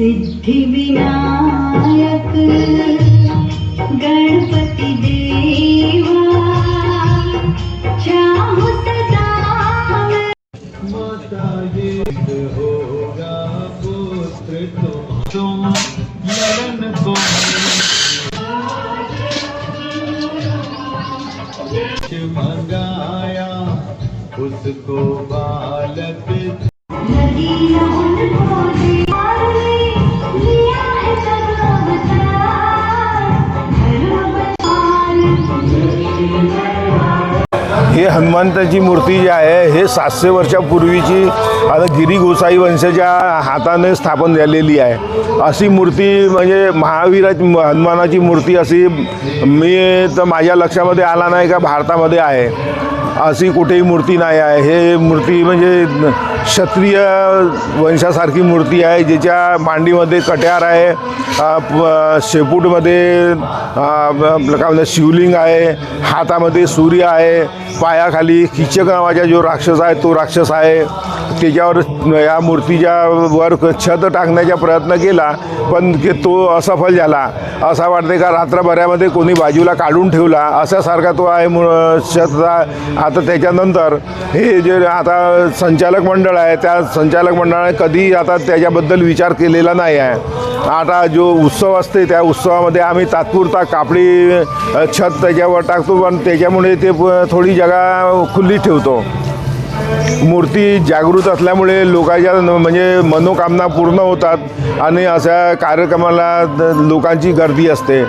सिद्धिविनायक गणपति देवा चाहु सदा माता ये होगा पुत्र तुम तुम ललन को मंगाया उसको बालक नदियाँ हे हनुमंताची मूर्ती जी आहे हे सातशे वर्षापूर्वीची आता गिरी गोसाई वंशाच्या हाताने स्थापन झालेली आहे. अशी मूर्ती म्हणजे महावीराची हनुमानाची मूर्ती अशी मी तर माझ्या लक्षामध्ये आला नाही का भारतामध्ये आहे. अशी कुठेही मूर्ती नाही आहे. हे मूर्ती म्हणजे क्षत्रिय वंशासारखी मूर्ती आहे ज्याच्या मांडीमध्ये कट्यार आहे प- शेपूटमध्ये आपलं काय म्हणतात शिवलिंग आहे हातामध्ये सूर्य आहे पायाखाली किचक नावाचा जो राक्षस आहे तो राक्षस आहे. त्याच्यावर या मूर्तीच्या वर छत टाकण्याचा प्रयत्न केला पण ते तो असफल झाला. असा वाटते का रात्रभरामध्ये कोणी बाजूला काढून ठेवला? अशासारखा तो आहे मु- छतचा आता त्याच्यानंतर हे जे आता संचालक मंडळ आहे त्या संचालक मंडळाने कधी आता त्याच्याबद्दल विचार केलेला नाही आहे. आता जो उत्सव असते त्या उत्सवामध्ये आम्ही तात्पुरता कापडी छत त्याच्यावर टाकतो पण त्याच्यामुळे ते प- थोडी जागा खुल्ली ठेवतो. मूर्ती जागृत असल्यामुळे लोकांच्या न- म्हणजे मनोकामना पूर्ण होतात आणि अशा कार्यक्रमाला द- लोकांची गर्दी असते.